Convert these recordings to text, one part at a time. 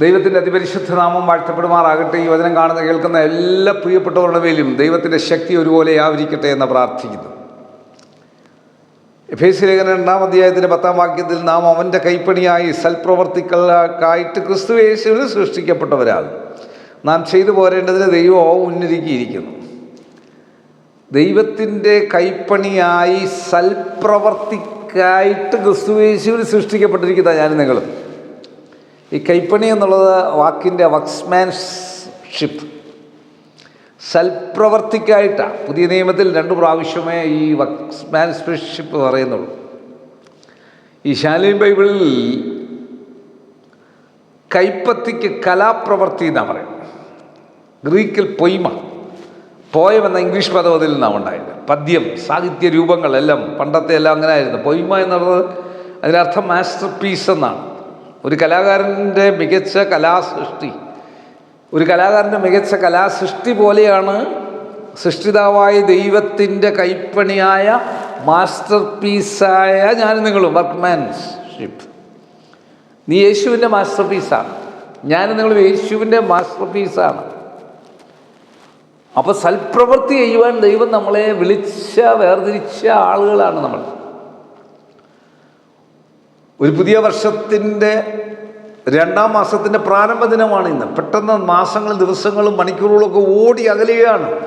ദൈവത്തിന്റെ അതിപരിശുദ്ധ നാമം വാഴ്ത്തപ്പെടുമാറാകട്ടെ. ഈ വചനം കാണുന്ന കേൾക്കുന്ന എല്ലാ പ്രിയപ്പെട്ടവരുടെ മേലും ദൈവത്തിന്റെ ശക്തി ഒരുപോലെ ആവരിക്കട്ടെ എന്ന് പ്രാർത്ഥിക്കുന്നു. എഫ് എസ് ലേഖന രണ്ടാം അധ്യായത്തിന്റെ പത്താം വാക്യത്തിൽ നാം അവന്റെ കൈപ്പണിയായി സൽപ്രവർത്തികൾക്കായിട്ട് ക്രിസ്തു സൃഷ്ടിക്കപ്പെട്ടവരാൾ സൃഷ്ടിക്കപ്പെട്ടവരാണ് നാം ചെയ്തു പോരേണ്ടതിന് ദൈവം ഉന്നരിക്കിയിരിക്കുന്നു ദൈവത്തിന്റെ കൈപ്പണിയായി സൽപ്രവർത്തിക്കായിട്ട് ക്രിസ്തു യേശുവിന് സൃഷ്ടിക്കപ്പെട്ടിരിക്കുന്ന ഞാൻ നിങ്ങളും. ഈ കൈപ്പണി എന്നുള്ളത് വാക്കിന്റെ വക്സ്മാൻഷിപ്പ്. സൽപ്രവർത്തിക്കായിട്ടാണ് പുതിയ നിയമത്തിൽ രണ്ട് പ്രാവശ്യമേ ഈ വക്സ്മാൻഷിപ്പ് പറയുന്നുള്ളൂ. ഈ ശാലീൻ ബൈബിളിൽ കൈപ്പത്തിക്ക് കലാപ്രവർത്തി എന്നാണ് പറയുന്നത്. ഗ്രീക്കിൽ പൊയ്മ. പോയം എന്ന ഇംഗ്ലീഷ് പദം അതിൽ നിന്നാണ് ഉണ്ടായത്. പദ്യം സാഹിത്യ രൂപങ്ങളെല്ലാം പണ്ടത്തെ എല്ലാം അങ്ങനെ ആയിരുന്നു. പൊയ്മ എന്നുള്ളത് അതിനർത്ഥം മാസ്റ്റർ പീസ് എന്നാണ്. ഒരു കലാകാരന്റെ മികച്ച കലാസൃഷ്ടി ഒരു കലാകാരന്റെ മികച്ച കലാസൃഷ്ടി പോലെയാണ് സൃഷ്ടിതാവായ ദൈവത്തിന്റെ കൈപ്പണിയായ മാസ്റ്റർ പീസായ ഞാൻ നിങ്ങളും വർക്ക്മാൻഷിപ്പ്. നീ യേശുവിന്റെ മാസ്റ്റർ പീസാണ്. ഞാൻ നിങ്ങൾ യേശുവിന്റെ മാസ്റ്റർ പീസാണ്. അപ്പോൾ സൽപ്രവൃത്തി ചെയ്യുവാൻ ദൈവം നമ്മളെ വിളിച്ച വേർതിരിച്ച ആളുകളാണ് നമ്മൾ. ഒരു പുതിയ വർഷത്തിന്റെ രണ്ടാം മാസത്തിന്റെ പ്രാരംഭ ദിനമാണ് ഇന്ന്. പെട്ടെന്ന് മാസങ്ങളും ദിവസങ്ങളും മണിക്കൂറുകളൊക്കെ ഓടി അകലുകയാണ്.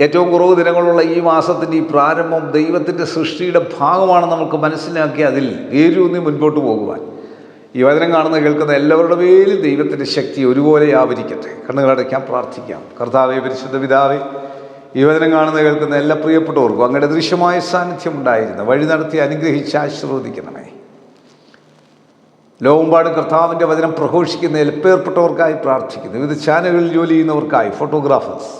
ഏറ്റവും കുറവ് ദിനങ്ങളുള്ള ഈ മാസത്തിന്റെ ഈ പ്രാരംഭം ദൈവത്തിന്റെ സൃഷ്ടിയുടെ ഭാഗമാണ് നമുക്ക് മനസ്സിലാക്കി അതിൽ ഏരൂന്നി മുൻപോട്ട് പോകുവാൻ. ഈ വചനം കാണുന്ന കേൾക്കുന്ന എല്ലാവരുടെ മേലും ദൈവത്തിന്റെ ശക്തി ഒരുപോലെ ആവരിക്കട്ടെ. കണ്ണുകളടയ്ക്കാൻ പ്രാർത്ഥിക്കാം. കർത്താവെ പരിശുദ്ധ പിതാവേ ഈ വചനം കാണുന്ന കേൾക്കുന്ന എല്ലാ പ്രിയപ്പെട്ടവർക്കും അങ്ങയുടെ ദൃശ്യമായ സാന്നിധ്യം ഉണ്ടായിരുന്നു. വഴി നടത്തി അനുഗ്രഹിച്ച് ആശീർവദിക്കണമേ. ലോകമ്പാട് കർത്താവിന്റെ വചനം പ്രഘോഷിക്കുന്ന എൽപ്പേർപ്പെട്ടവർക്കായി പ്രാർത്ഥിക്കുന്നു. വിവിധ ചാനലുകളിൽ ജോലി ചെയ്യുന്നവർക്കായി ഫോട്ടോഗ്രാഫേഴ്സ്.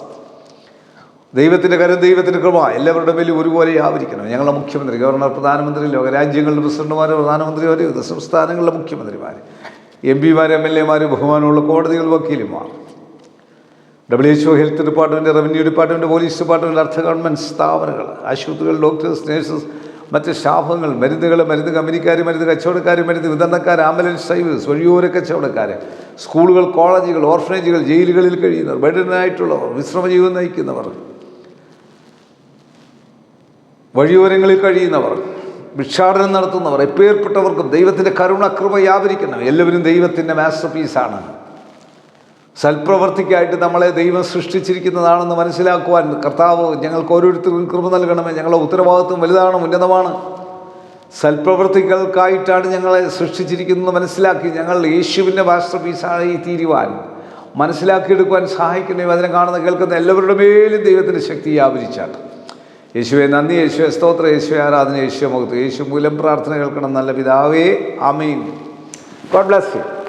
ദൈവത്തിന്റെ കരം ദൈവത്തിന്റെ കൃപ എല്ലാവരുടെ മേലും ഒരുപോലെ ആവരിക്കണം ഞങ്ങളുടെ മുഖ്യമന്ത്രി ഗവർണർ പ്രധാനമന്ത്രി ലോകരാജ്യങ്ങളുടെ പ്രസിഡന്റുമാർ പ്രധാനമന്ത്രിമാർ വിവിധ സംസ്ഥാനങ്ങളിലെ മുഖ്യമന്ത്രിമാർ എം പിമാർ എം എൽ എമാർ ബഹുമാനമുള്ള കോടതികൾ വക്കീലുമാർ. W H O health department revenue department police department അർദ്ധ ഗവൺമെന്റ് സ്ഥാപനങ്ങൾ ആശുപത്രികൾ ഡോക്ടേഴ്സ് നേഴ്സസ് മറ്റ് സ്റ്റാഫുകൾ മരുന്നുകൾ മരുന്ന് കമ്പനിക്കാർ മരുന്ന് കച്ചവടക്കാർ മരുന്ന് വിതരണക്കാർ ആംബുലൻസ് സർവീസ് വഴിയോര കച്ചവടക്കാർ സ്കൂളുകൾ കോളേജുകൾ ഓർഫനേജുകൾ ജയിലുകളിൽ കഴിയുന്നവർ ബെഡിനായിട്ടുള്ളവർ വിശ്രമജീവൻ നയിക്കുന്നവർ വഴിയോരങ്ങളിൽ കഴിയുന്നവർ ഭിക്ഷാടനം നടത്തുന്നവർ എപ്പേർപ്പെട്ടവർക്കും ദൈവത്തിന്റെ കരുണ കൃപ വ്യാപരിക്കണം എല്ലാവരും ദൈവത്തിന്റെ മാസ്റ്റർ പീസാണ് സൽപ്രവർത്തിക്കായിട്ട് നമ്മളെ ദൈവം സൃഷ്ടിച്ചിരിക്കുന്നതാണെന്ന് മനസ്സിലാക്കുവാൻ കർത്താവ് ഞങ്ങൾക്ക് ഓരോരുത്തർക്കും കൃപ നൽകണമേ. ഞങ്ങളുടെ ഉത്തരവാദിത്വം വലുതാണ് ഉന്നതമാണ്. സൽപ്രവർത്തികൾക്കായിട്ടാണ് ഞങ്ങളെ സൃഷ്ടിച്ചിരിക്കുന്നത് മനസ്സിലാക്കി ഞങ്ങൾ യേശുവിന്റെ മാസ്റ്റർ പീസായി തീരുവാൻ മനസ്സിലാക്കിയെടുക്കുവാൻ സഹായിക്കുന്ന അതിനെ കാണുന്ന കേൾക്കുന്ന എല്ലാവരുടെ മേലും ദൈവത്തിന്റെ ശക്തി വ്യാപരിച്ചാണ് യേശുവെ നന്ദി യേശുവെ സ്തോത്ര യേശുവെ ആരാധന യേശുവെ മുഖത്ത് യേശു മൂലം പ്രാർത്ഥന കേൾക്കണം. നല്ല പിതാവേ അമീൻ ഗോഡ് ബ്ലസ് യു.